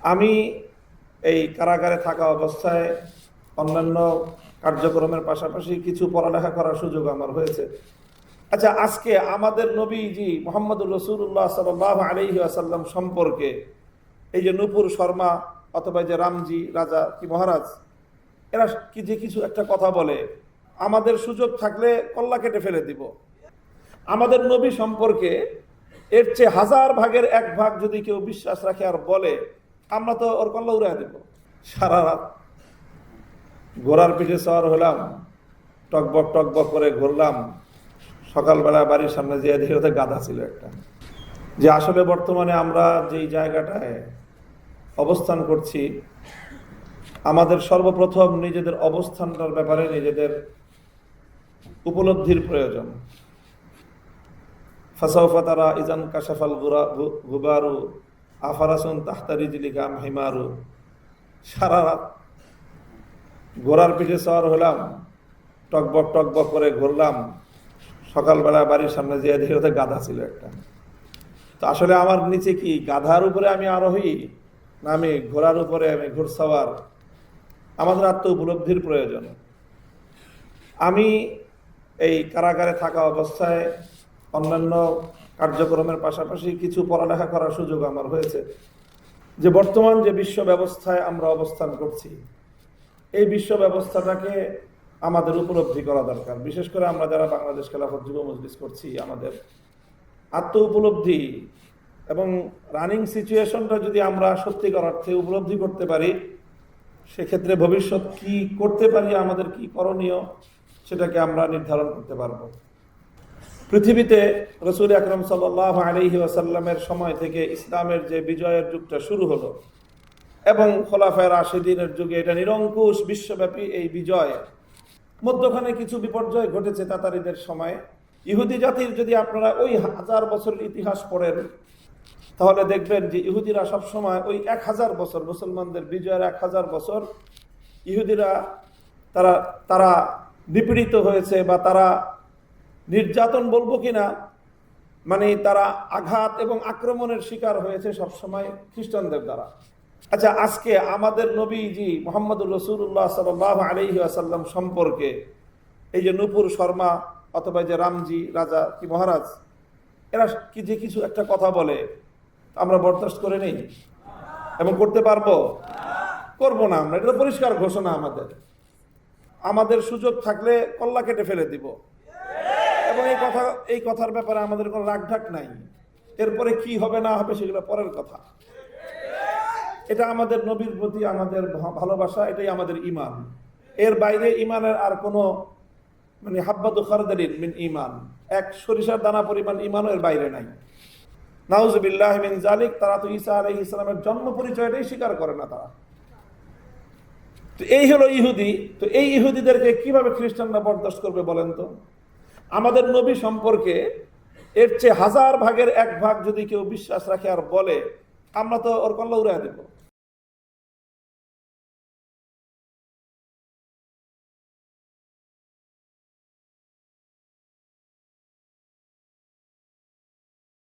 আমি এই কারাগারে থাকা অবস্থায় অন্যান্য কার্যক্রমের পাশাপাশি কিছু পড়ালেখা করার সুযোগ আমার হয়েছে। আচ্ছা আজকে আমাদের নবীজি মোহাম্মদুর রসুল্লাহ সাল আলহি আসাল্লাম সম্পর্কে এই যে নূপুর শর্মা অথবা যে রামজি রাজা কি মহারাজ, এরা কি যে কিছু একটা কথা বলে, আমাদের সুযোগ থাকলে কল্লা কেটে ফেলে দিব। আমাদের নবী সম্পর্কে এর চেয়ে হাজার ভাগের এক ভাগ যদি কেউ বিশ্বাস রাখে আর বলে আমরা তো ওর কল্লা উড়াই দেব। সারা রাত ঘোড়ার পিঠে সওয়ার হলাম, টকবক টকবক করে ঘুরলাম। সকালবেলা বাড়ির সামনে যে ওদের গাধা ছিল একটা। যে আসলে বর্তমানে আমরা যেই জায়গাটায় অবস্থান করছি, আমাদের সর্বপ্রথম নিজেদের অবস্থানটার ব্যাপারে নিজেদের উপলব্ধির প্রয়োজন। ফাসাউফা তারা ইজান কাশাফাল গুবারু আফারাসুন তাহতারি জিলিকাম হিমারু সারা রাত ঘোড়ার পিঠে সওয়ার হলাম, টকবক টকবক করে ঘুরলাম। সকালবেলা বাড়ির সামনে যেয়ে দেখি ওদের গাধা ছিল একটা। তো আসলে আমার নিচে কি গাধার উপরে আমি আরোহী, না আমি ঘোড়ার উপরে আমি ঘুরসাওয়ার? আমাদের আত্ম উপলব্ধির প্রয়োজন। আমি এই কারাগারে থাকা অবস্থায় অন্যান্য কার্যক্রমের পাশাপাশি কিছু পড়ালেখা করার সুযোগ আমার হয়েছে। যে বর্তমান যে বিশ্ব ব্যবস্থায় আমরা অবস্থান করছি, এই বিশ্ব ব্যবস্থাটাকে আমাদের উপলব্ধি করা দরকার। বিশেষ করে আমরা যারা বাংলাদেশ খেলাফত যুব মজলিস করছি, আমাদের আত্ম উপলব্ধি এবং রানিং সিচুয়েশনটা যদি আমরা সত্যিকার অর্থে উপলব্ধি করতে পারি, সেক্ষেত্রে ভবিষ্যৎ কি করতে পারি, আমাদের কি করণীয়, সেটাকে আমরা নির্ধারণ করতে পারব। পৃথিবীতে রসুল আকরম সাল্লাহ আলহি আসাল্লামের সময় থেকে ইসলামের যে বিজয়ের যুগটা শুরু হলো এবং খোলাফায় রাশেদিনের যুগে এটা নিরঙ্কুশ বিশ্বব্যাপী এই বিজয়। মধ্যখানে কিছু বিপর্যয় ঘটেছে তাতারিদের সময়ে। ইহুদি জাতির যদি আপনারা ওই হাজার বছরের ইতিহাস পড়েন, তাহলে দেখবেন যে ইহুদিরা সবসময় ওই এক হাজার বছর, মুসলমানদের বিজয়ের এক হাজার বছর, ইহুদিরা তারা তারা নিপীড়িত হয়েছে বা তারা নির্যাতন বলব কিনা? মানে তারা আঘাত এবং আক্রমণের শিকার হয়েছে সবসময় খ্রিস্টানদের দ্বারা। আচ্ছা আজকে আমাদের নবীজি মোহাম্মদুর রসুল্লাহ সাল আলহি আসাল্লাম সম্পর্কে এই যে নূপুর শর্মা অথবা যে রামজি রাজা কি মহারাজ, এরা কি যে কিছু একটা কথা বলে, আমরা বরদাস্ত করে নেই? এবং করতে পারব? করব না আমরা, এটা পরিষ্কার ঘোষণা আমাদের। আমাদের সুযোগ থাকলে কল্লা কেটে ফেলে দিব। কথা, এই কথার ব্যাপারে আমাদের কোনো রাগঢাক নাই। এরপরে কি হবে, না হবে, সেগুলো পরের কথা। এটা আমাদের নবীর প্রতি আমাদের ভালোবাসা, এটাই আমাদের ইমান এর বাইরে ইমানের আর কোনো মানে হাব্বাদু খারদারিন মিন ইমান এক সরিষার দানা পরিমাণ ইমানও এর বাইরে নাই। নাউজুবিল্লাহ মিন জালিক তারা তো ঈসা আলাইহিস ইসলামের জন্ম পরিচয়টাই স্বীকার করে না তারা। তো এই হলো ইহুদি। তো এই ইহুদিদেরকে কীভাবে খ্রিস্টানরা বরদাস্ত করবে বলেন তো? আমাদের নবী সম্পর্কে এর চেয়ে হাজার ভাগের এক ভাগ যদি কেউ বিশ্বাস রাখে আর বলে, আমরা তো ওর কল্লা উড়াই দেব।